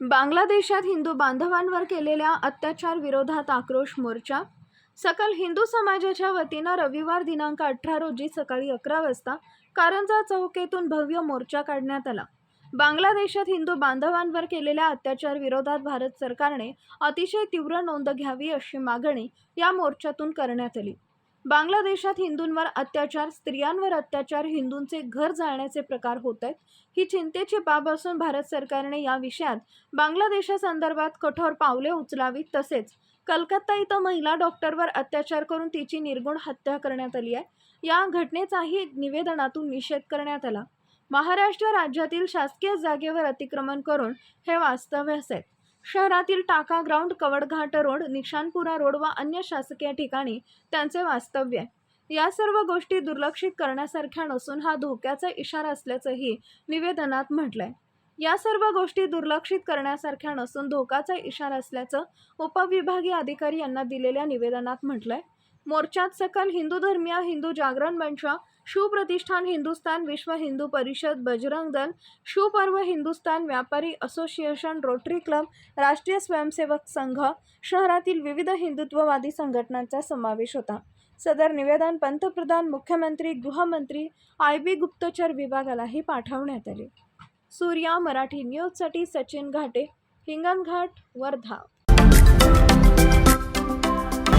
बांगलादेशात हिंदू बांधवांवर केलेल्या अत्याचार विरोधात आक्रोश मोर्चा. सकल हिंदू समाजाच्या वतीनं रविवार दिनांक अठरा रोजी सकाळी अकरा वाजता कारंजा चौकेतून भव्य मोर्चा काढण्यात आला. बांगलादेशात हिंदू बांधवांवर केलेल्या अत्याचार विरोधात भारत सरकारने अतिशय तीव्र नोंद घ्यावी अशी मागणी या मोर्चातून करण्यात आली. बांगलादेशात हिंदूंवर अत्याचार स्त्रियांवर अत्याचार हिंदूंचे घर जाळण्याचे प्रकार होत आहेत ही चिंतेची बाब असून भारत सरकारने या विषयात बांगलादेशासंदर्भात कठोर पावले उचलावीत तसेच कलकत्ता इथं महिला डॉक्टरवर अत्याचार करून तिची निर्गुण हत्या करण्यात आली आहे. या घटनेचाही निवेदनातून निषेध करण्यात आला. महाराष्ट्र राज्यातील शासकीय जागेवर अतिक्रमण करून हे वास्तव्य आहेत. शहरातील Taka ground Kavadghat road Nishanpura road व अन्य शासकीय ठिकाणी त्यांचे वास्तव्य आहे. या सर्व गोष्टी दुर्लक्षित करण्यासारख्या नसून हा धोक्याचा इशारा असल्याचंही निवेदनात म्हटलंय. या सर्व गोष्टी दुर्लक्षित करण्यासारख्या नसून धोकाचा इशारा असल्याचं उपविभागीय अधिकारी यांना दिलेल्या निवेदनात म्हटलंय. मोर्चात सकल हिंदू धर्मीय हिंदू जागरण मंच शिवप्रतिष्ठान हिंदुस्तान विश्व हिंदू परिषद बजरंग दल शिवपर्व हिंदुस्तान व्यापारी असोसिएशन रोटरी क्लब राष्ट्रीय स्वयंसेवक संघ शहरातील विविध हिंदुत्ववादी संघटनांचा समावेश होता. सदर निवेदन पंतप्रधान मुख्यमंत्री गृहमंत्री आय बी गुप्तचर विभागालाही पाठवण्यात आले. सूर्या मराठी न्यूजसाठी सचिन घाटे हिंगणघाट वर्धा.